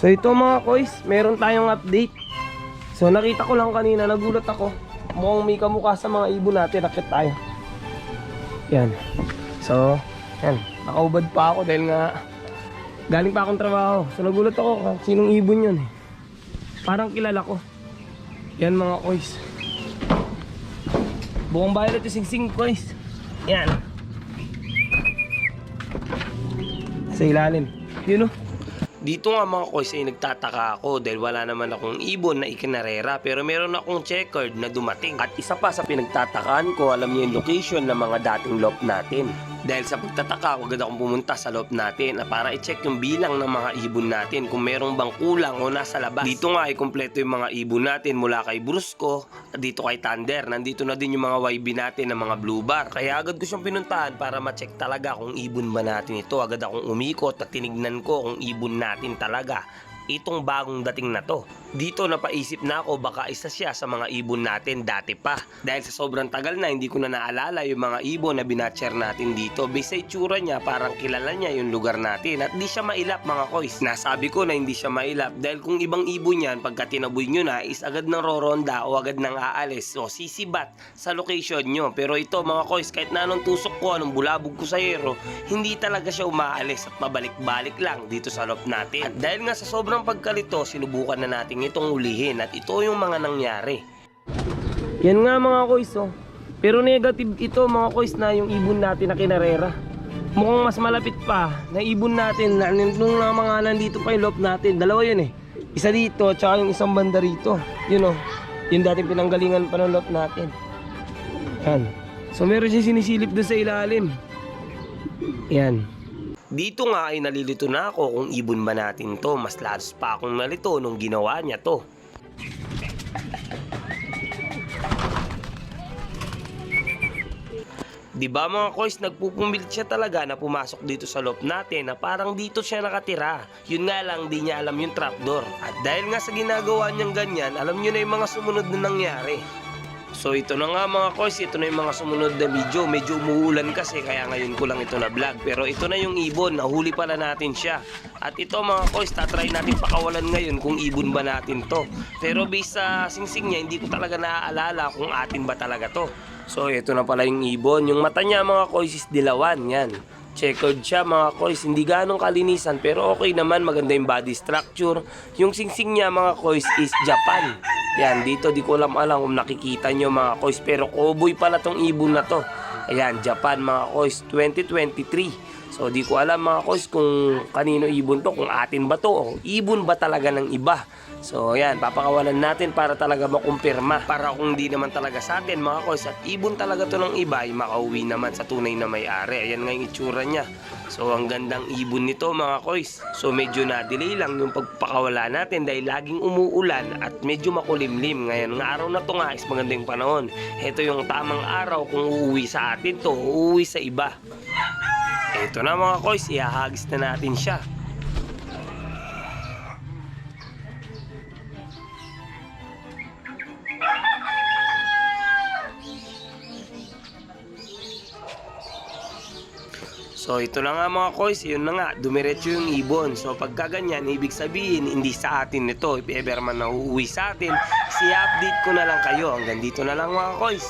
So ito mga kois, meron tayong update. So nakita ko lang kanina, nagulat ako. Mukhang may kamukha sa mga ibon natin, nakit tayo. Yan. So, yan. Nakaubad pa ako dahil nga galing pa akong trabaho. So nagulat ako, sinong ibon yun eh. Parang kilala ko. Yan mga kois. Buong bayan ito sing-sing kois. Yan. Sa ilalim. Yun oh. Dito nga mga kois ay nagtataka ako dahil wala naman akong ibon na ikinarera pero meron akong checkered na dumating. At isa pa sa pinagtatakaan ko, alam niyo yung location ng mga dating loop natin. Dahil sa pagtataka, agad akong pumunta sa loop natin na para i-check yung bilang ng mga ibon natin kung merong bang kulang o nasa labas. Dito nga ay kumpleto yung mga ibon natin mula kay Brusco at dito kay Thunder. Nandito na din yung mga YB natin ng mga blue bar. Kaya agad ko siyang pinuntahan para ma-check talaga kung ibon ba natin ito. Agad akong umikot at tinignan ko kung ibon natin talaga itong bagong dating na to. Dito napaisip na ako baka isa siya sa mga ibon natin dati pa. Dahil sa sobrang tagal na hindi ko na naalala yung mga ibon na binatcher natin dito. Base sa itsura niya parang kilala niya yung lugar natin at di siya mailap mga kois. Nasabi ko na hindi siya mailap dahil kung ibang ibon yan pagka tinaboy nyo na is agad ng roronda o agad ng aalis o sisibat sa location nyo. Pero ito mga kois kahit na anong tusok ko anong bulabog ko sa hero hindi talaga siya umaalis at mabalik-balik lang dito sa loop natin. At dahil nga sa sobrang pagkalito sinubukan na natin itong ulihin at ito yung mga nangyari. Yan nga mga kois oh. Pero negative ito mga kois na yung ibon natin na kinarera. Mukhang mas malapit pa na ibon natin na nung na mga nandito pa yung natin. Dalawa yun eh. Isa dito tsaka yung isang banda rito. Yun oh. Yung dating pinanggalingan pa ng natin. Yan. So meron siya sinisilip doon sa ilalim. Yan. Dito nga ay nalilito na ako kung ibon ba natin to. Mas lalos pa akong nalito nung ginawa niya to. Di ba mga kois, nagpupumilit siya talaga na pumasok dito sa loob natin na parang dito siya nakatira. Yun nga lang, di niya alam yung trapdoor. At dahil nga sa ginagawa niyang ganyan, alam niyo na yung mga sumunod na nangyari. So ito na nga mga kois, ito na yung mga sumunod na video. Medyo umuulan kasi kaya ngayon ko lang ito na vlog. Pero ito na yung ibon, nahuli pala natin siya. At ito mga kois, tatry natin pakawalan ngayon kung ibon ba natin to. Pero based sa singsing niya, hindi ko talaga naaalala kung atin ba talaga to. So ito na pala yung ibon. Yung mata niya mga kois is dilawan, yan. Checkered siya mga kois, hindi ganong kalinisan pero okay naman, maganda yung body structure. Yung singsing niya mga kois is Japan. Yan, dito di ko alam alam kung nakikita nyo mga kois pero cowboy pala tong ibon na to. Ayan, Japan mga kois 2023. So di ko alam mga kois kung kanino ibon to, kung atin ba to o ibon ba talaga ng iba. So ayan, papakawalan natin para talaga makumpirma. Para kung di naman talaga sa atin mga kois at ibon talaga to ng iba ay makauwi naman sa tunay na may-ari. Ayan nga yung itsura niya. So ang gandang ibon nito mga kois. So medyo na-delay lang yung pagpakawala natin dahil laging umuulan at medyo makulimlim. Ngayon ng araw na to nga is magandang panahon. Ito yung tamang araw kung uuwi sa atin to, uuwi sa iba. Ito na mga kois, ihahagis na natin siya. So ito na nga mga kois, yun na nga, dumiretso yung ibon. So pagka ganyan, ibig sabihin, hindi sa atin ito. If ever man nauuwi sa atin, si update ko na lang kayo. Hanggang dito na lang mga kois.